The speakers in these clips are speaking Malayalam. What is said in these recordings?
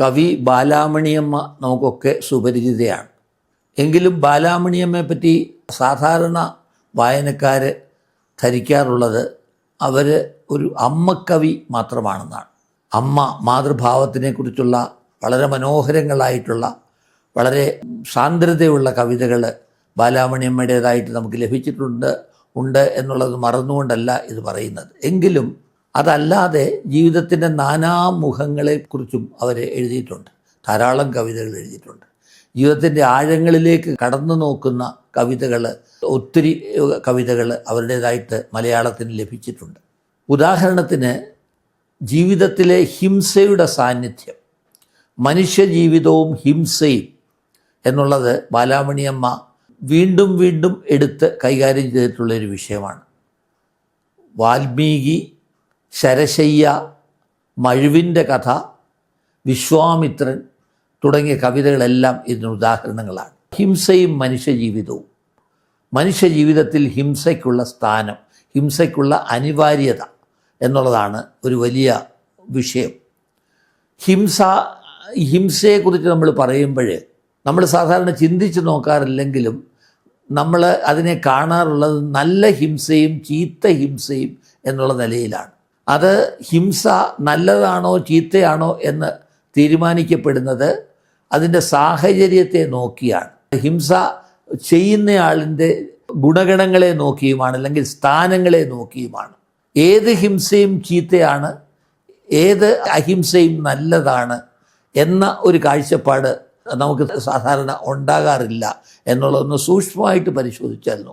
കവി ബാലാമണിയമ്മ നമുക്കൊക്കെ സുപരിചിതയാണ്. എങ്കിലും ബാലാമണിയമ്മയെ പറ്റി സാധാരണ വായനക്കാർ ധരിക്കാറുള്ളത് അവർ ഒരു അമ്മക്കവി മാത്രമാണെന്നാണ്. അമ്മ മാതൃഭാവത്തിനെക്കുറിച്ചുള്ള വളരെ മനോഹരങ്ങളായിട്ടുള്ള വളരെ സാന്ദ്രതയുള്ള കവിതകൾ ബാലാമണിയമ്മയുടേതായിട്ട് നമുക്ക് ലഭിച്ചിട്ടുണ്ട് ഉണ്ട് എന്നുള്ളത് മറന്നുകൊണ്ടല്ല ഇത് പറയുന്നത്. എങ്കിലും അതല്ലാതെ ജീവിതത്തിന്റെ നാനാമുഖങ്ങളെക്കുറിച്ചും അവർ എഴുതിയിട്ടുണ്ട്. ധാരാളം കവിതകൾ എഴുതിയിട്ടുണ്ട്. ജീവിതത്തിന്റെ ആഴങ്ങളിലേക്ക് കടന്നു നോക്കുന്ന കവിതകൾ ഒത്തിരി കവിതകൾ അവരുടേതായിട്ട് മലയാളത്തിന് ലഭിച്ചിട്ടുണ്ട്. ഉദാഹരണത്തിന് ജീവിതത്തിലെ ഹിംസയുടെ സാന്നിധ്യം. മനുഷ്യജീവിതവും ഹിംസയും എന്നുള്ളത് ബാലാമണിയമ്മ വീണ്ടും വീണ്ടും എടുത്ത് കൈകാര്യം ചെയ്തിട്ടുള്ള ഒരു വിഷയമാണ്. വാൽമീകി ശരശയ്യ മഴുവിന്റെ കഥ വിശ്വാമിത്രൻ തുടങ്ങിയ കവിതകളെല്ലാം ഇതിന് ഉദാഹരണങ്ങളാണ്. ഹിംസയും മനുഷ്യജീവിതവും. മനുഷ്യജീവിതത്തിൽ ഹിംസയ്ക്കുള്ള സ്ഥാനം ഹിംസയ്ക്കുള്ള അനിവാര്യത എന്നുള്ളതാണ് ഒരു വലിയ വിഷയം. ഹിംസ ഹിംസയെക്കുറിച്ച് നമ്മൾ പറയുമ്പോൾ നമ്മൾ സാധാരണ ചിന്തിച്ച് നോക്കാറില്ലെങ്കിലും നമ്മൾ അതിനെ കാണാറുള്ളത് നല്ല ഹിംസയും ചീത്ത ഹിംസയും എന്നുള്ള നിലയിലാണ്. അത് ഹിംസ നല്ലതാണോ ചീത്തയാണോ എന്ന് തീരുമാനിക്കപ്പെടുന്നത് അതിന്റെ സാഹചര്യത്തെ നോക്കിയാണ്. ഹിംസ ചെയ്യുന്നയാളിന്റെ ഗുണഗണങ്ങളെ നോക്കിയുമാണ് അല്ലെങ്കിൽ സ്ഥാനങ്ങളെ നോക്കിയുമാണ്. ഏത് ഹിംസയും ചീത്തയാണ് ഏത് അഹിംസയും നല്ലതാണ് എന്ന ഒരു കാഴ്ചപ്പാട് നമുക്ക് സാധാരണ ഉണ്ടാകാറില്ല എന്നുള്ളതൊന്ന് സൂക്ഷ്മമായിട്ട് പരിശോധിച്ചാൽ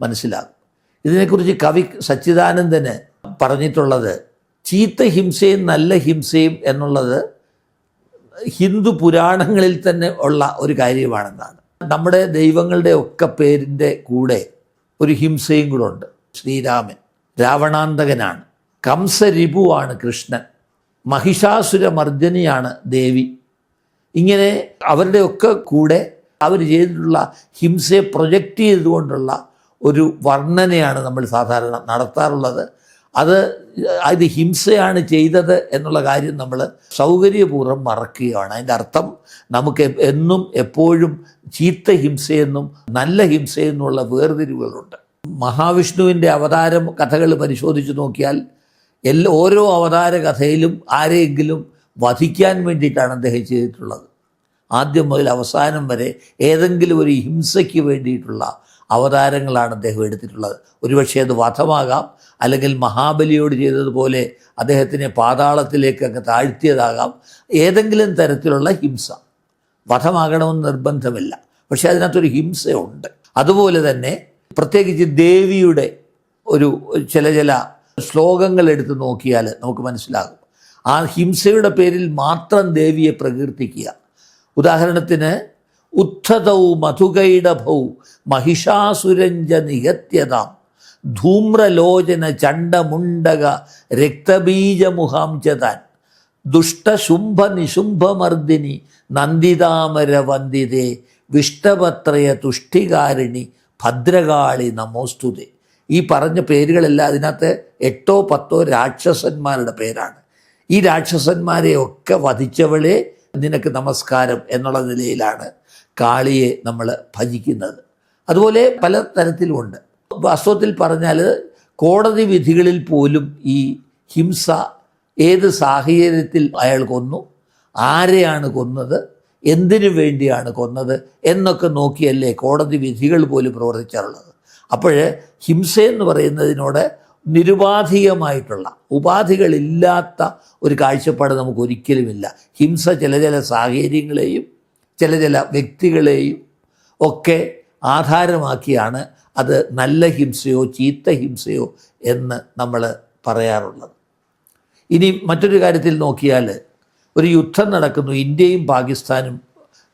മനസ്സിലാകും. ഇതിനെക്കുറിച്ച് കവി സച്ചിദാനന്ദന് പറഞ്ഞിട്ടുള്ളത്. ചീത്ത ഹിംസയും നല്ല ഹിംസയും എന്നുള്ളത് ഹിന്ദു പുരാണങ്ങളിൽ തന്നെ ഉള്ള ഒരു കാര്യമാണെന്നാണ്. നമ്മുടെ ദൈവങ്ങളുടെ ഒക്കെ പേരിന്റെ കൂടെ ഒരു ഹിംസയും കൂടെ ഉണ്ട്. ശ്രീരാമൻ രാവണാന്തകനാണ്. കംസരിപുവാണ് കൃഷ്ണൻ. മഹിഷാസുരമർദ്ദനിയാണ് ദേവി. ഇങ്ങനെ അവരുടെയൊക്കെ കൂടെ അവർ ചെയ്തിട്ടുള്ള ഹിംസയെ പ്രൊജക്റ്റ് ചെയ്തുകൊണ്ടുള്ള ഒരു വർണനയാണ് നമ്മൾ സാധാരണ നടത്താറുള്ളത്. അത് അത് ഹിംസയാണ് ചെയ്തത് എന്നുള്ള കാര്യം നമ്മൾ സൗകര്യപൂർവം മറക്കുകയാണ്. അതിന്റെ അർത്ഥം നമുക്ക് എന്നും എപ്പോഴും ചീത്ത ഹിംസയെന്നും നല്ല ഹിംസയെന്നുള്ള വേർതിരിവുകളുണ്ട്. മഹാവിഷ്ണുവിന്റെ അവതാരം കഥകൾ പരിശോധിച്ച് നോക്കിയാൽ എല്ലാ ഓരോ അവതാര കഥയിലും ആരെയെങ്കിലും വധിക്കാൻ വേണ്ടിയിട്ടാണ് അദ്ദേഹം ചെയ്തിട്ടുള്ളത്. ആദ്യം മുതൽ അവസാനം വരെ ഏതെങ്കിലും ഒരു ഹിംസയ്ക്ക് വേണ്ടിയിട്ടുള്ള അവതാരങ്ങളാണ് അദ്ദേഹം എടുത്തിട്ടുള്ളത്. ഒരുപക്ഷെ അത് വധമാകാം അല്ലെങ്കിൽ മഹാബലിയോട് ചെയ്തതുപോലെ അദ്ദേഹത്തിനെ പാതാളത്തിലേക്ക് അങ്ങ് താഴ്ത്തിയതാകാം. ഏതെങ്കിലും തരത്തിലുള്ള ഹിംസ. വധമാകണമെന്ന് നിർബന്ധമില്ല. പക്ഷെ അതിനകത്തൊരു ഹിംസയുണ്ട്. അതുപോലെ തന്നെ പ്രത്യേകിച്ച് ദേവിയുടെ ഒരു ചില ചില ശ്ലോകങ്ങൾ എടുത്ത് നോക്കിയാൽ നമുക്ക് മനസ്സിലാകും. ആ ഹിംസയുടെ പേരിൽ മാത്രം ദേവിയെ പ്രകീർത്തിക്കുക. ഉദാഹരണത്തിന് ഉത്ഥതൗ മധുകൈഡഭൗ മഹിഷാസുരഞ്ജ നിഹത്യതാം ധൂമ്രലോചന ചണ്ഡമുണ്ടക രക്തബീജമുഹാംചതാൻ ദുഷ്ടശുംഭ നിശുംഭമർദ്ദിനി നന്ദിതാമര വന്ദിതേ വിഷ്ടപത്രയ തുഷ്ടികാരിണി ഭദ്രകാളി നമോസ്തുതേ. ഈ പറഞ്ഞ പേരുകളെല്ലാം അതിനകത്ത് എട്ടോ പത്തോ രാക്ഷസന്മാരുടെ പേരാണ്. ഈ രാക്ഷസന്മാരെയൊക്കെ വധിച്ചവളെ നിനക്ക് നമസ്കാരം എന്നുള്ള നിലയിലാണ് കാളിയെ നമ്മൾ ഭജിക്കുന്നത്. അതുപോലെ പല തരത്തിലുമുണ്ട്. വാസ്തവത്തിൽ പറഞ്ഞാൽ കോടതി വിധികളിൽ പോലും ഈ ഹിംസ ഏത് സാഹചര്യത്തിൽ അയാൾ കൊന്നു ആരെയാണ് കൊന്നത് എന്തിനു വേണ്ടിയാണ് കൊന്നത് എന്നൊക്കെ നോക്കിയല്ലേ കോടതി വിധികൾ പോലും പ്രവർത്തിച്ചാറുള്ളത് അപ്പോൾ ഹിംസ എന്ന് പറയുന്നതിനോട് നിരുപാധികമായിട്ടുള്ള ഉപാധികളില്ലാത്ത ഒരു കാഴ്ചപ്പാട് നമുക്ക് ഒരിക്കലുമില്ല ഹിംസ ചില ചില സാഹചര്യങ്ങളെയും ചില ചില വ്യക്തികളെയും ഒക്കെ ആധാരമാക്കിയാണ് അത് നല്ല ഹിംസയോ ചീത്ത ഹിംസയോ എന്ന് നമ്മൾ പറയാറുള്ളത്. ഇനി മറ്റൊരു കാര്യത്തിൽ നോക്കിയാൽ ഒരു യുദ്ധം നടക്കുന്നു. ഇന്ത്യയും പാകിസ്ഥാനും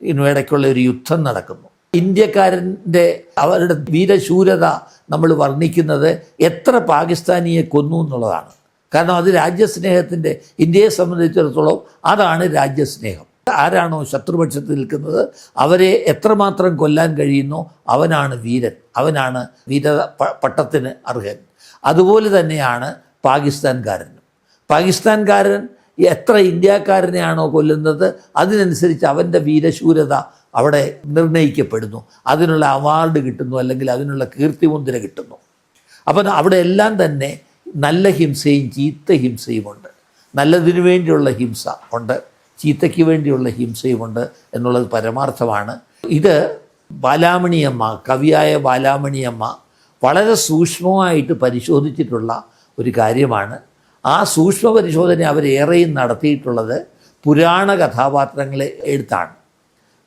ഇടയ്ക്കുള്ള ഒരു യുദ്ധം നടക്കുന്നു. ഇന്ത്യക്കാരന്റെ അവരുടെ വീരശൂരത നമ്മൾ വർണിക്കുന്നത് എത്ര പാകിസ്ഥാനിയെ കൊന്നു എന്നുള്ളതാണ്. കാരണം അത് രാജ്യസ്നേഹത്തിന്റെ ഇന്ത്യയെ സംബന്ധിച്ചിടത്തോളം അതാണ് രാജ്യസ്നേഹം. ആരാണോ ശത്രുപക്ഷത്ത് നിൽക്കുന്നത് അവരെ എത്രമാത്രം കൊല്ലാൻ കഴിയുന്നോ അവനാണ് വീരൻ അവനാണ് വീര പട്ടത്തിന് അർഹൻ. അതുപോലെ തന്നെയാണ് പാകിസ്ഥാൻകാരനും. പാകിസ്ഥാൻകാരൻ എത്ര ഇന്ത്യക്കാരനെയാണോ കൊല്ലുന്നത് അതിനനുസരിച്ച് അവന്റെ വീരശൂരത അവിടെ നിർണയിക്കപ്പെടുന്നു. അതിനുള്ള അവാർഡ് കിട്ടുന്നു അല്ലെങ്കിൽ അതിനുള്ള കീർത്തിമുദ്ര കിട്ടുന്നു. അപ്പം അവിടെ എല്ലാം തന്നെ നല്ല ഹിംസയും ചീത്ത ഹിംസയുമുണ്ട് നല്ലതിനു വേണ്ടിയുള്ള ഹിംസ ഉണ്ട്. ചീത്തയ്ക്ക് വേണ്ടിയുള്ള ഹിംസയുമുണ്ട് എന്നുള്ളത് പരമാർത്ഥമാണ്. ഇത് ബാലാമണിയമ്മ കവിയായ ബാലാമണിയമ്മ വളരെ സൂക്ഷ്മമായിട്ട് പരിശോധിച്ചിട്ടുള്ള ഒരു കാര്യമാണ്. ആ സൂക്ഷ്മ പരിശോധന അവരേറെയും നടത്തിയിട്ടുള്ളത് പുരാണ കഥാപാത്രങ്ങളെ എടുത്താണ്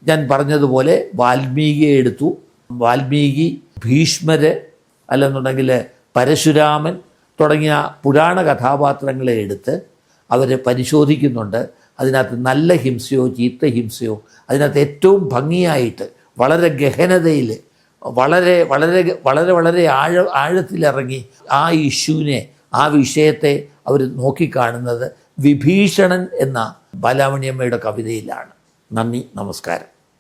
ഞാൻ പറഞ്ഞതുപോലെ വാൽമീകിയെ എടുത്തു. വാൽമീകി ഭീഷ്മര് അല്ലെന്നുണ്ടെങ്കിൽ പരശുരാമൻ തുടങ്ങിയ പുരാണ കഥാപാത്രങ്ങളെ എടുത്ത് അവർ പരിശോധിക്കുന്നുണ്ട്. അതിനകത്ത് നല്ല ഹിംസയോ ചീത്ത ഹിംസയോ അതിനകത്ത് ഏറ്റവും ഭംഗിയായിട്ട് വളരെ ഗഹനതയിൽ വളരെ വളരെ വളരെ വളരെ ആഴ ആഴത്തിലിറങ്ങി ആ ഇഷ്യൂവിനെ ആ വിഷയത്തെ അവർ നോക്കിക്കാണുന്നത് വിഭീഷണൻ എന്ന ബാലാമണിയമ്മയുടെ കവിതയിലാണ്. നന്ദി നമസ്കാരം.